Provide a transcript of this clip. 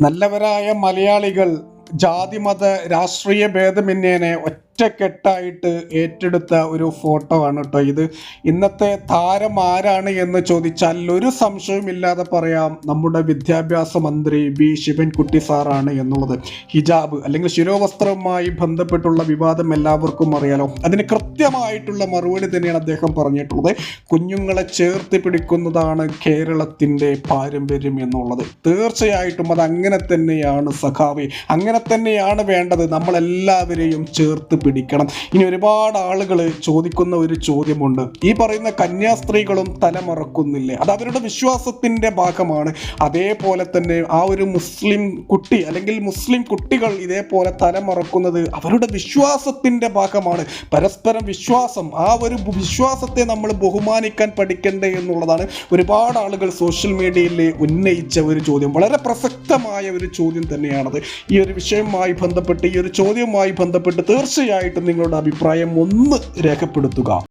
നല്ലവരായ മലയാളികൾ ജാതിമത രാഷ്ട്രീയ ഭേദമന്യേനെ ഒറ്റക്കെട്ടായിട്ട് ഏറ്റെടുത്ത ഒരു ഫോട്ടോ ആണ് കേട്ടോ ഇത്. ഇന്നത്തെ താരം ആരാണ് എന്ന് ചോദിച്ചാൽ ഒരു സംശയവുമില്ലാതെ പറയാം. നമ്മുടെ വിദ്യാഭ്യാസ മന്ത്രി ബി ശിവൻകുട്ടി സാറാണ് എന്നുള്ളത്. ഹിജാബ് അല്ലെങ്കിൽ ശിരോവസ്ത്രവുമായി ബന്ധപ്പെട്ടുള്ള വിവാദം എല്ലാവർക്കും അറിയാലോ. അതിന് കൃത്യമായിട്ടുള്ള മറുപടി തന്നെയാണ് അദ്ദേഹം പറഞ്ഞിട്ടുള്ളത്. കുഞ്ഞുങ്ങളെ ചേർത്ത് പിടിക്കുന്നതാണ് കേരളത്തിന്റെ പാരമ്പര്യം എന്നുള്ളത്. തീർച്ചയായിട്ടും അത് അങ്ങനെ തന്നെയാണ് സഖാവി. അങ്ങനെ തന്നെയാണ് വേണ്ടത്. നമ്മളെല്ലാവരെയും ചേർത്ത് പിടിക്കണം. ഇനി ഒരുപാട് ആളുകൾ ചോദിക്കുന്ന ഒരു ചോദ്യമുണ്ട്. ഈ പറയുന്ന കന്യാസ്ത്രീകളും തലമറക്കുന്നില്ലേ? അത് അവരുടെ വിശ്വാസത്തിന്റെ ഭാഗമാണ്. അതേപോലെ തന്നെ ആ ഒരു മുസ്ലിം കുട്ടി അല്ലെങ്കിൽ മുസ്ലിം കുട്ടികൾ ഇതേപോലെ തലമറക്കുന്നത് അവരുടെ വിശ്വാസത്തിന്റെ ഭാഗമാണ്. പരസ്പരം വിശ്വാസം ആ ഒരു വിശ്വാസത്തെ നമ്മൾ ബഹുമാനിക്കാൻ പഠിക്കണ്ടേ എന്നുള്ളതാണ് ഒരുപാട് ആളുകൾ സോഷ്യൽ മീഡിയയിൽ ഉന്നയിച്ച ഒരു ചോദ്യം. വളരെ പ്രസക്തമായ ഒരു ചോദ്യം തന്നെയാണത്. ഈ ഒരു വിഷയവുമായി ബന്ധപ്പെട്ട് ഈ ഒരു ചോദ്യവുമായി ബന്ധപ്പെട്ട് തീർച്ചയായിട്ടും നിങ്ങളുടെ അഭിപ്രായം ഒന്ന് രേഖപ്പെടുത്തുക.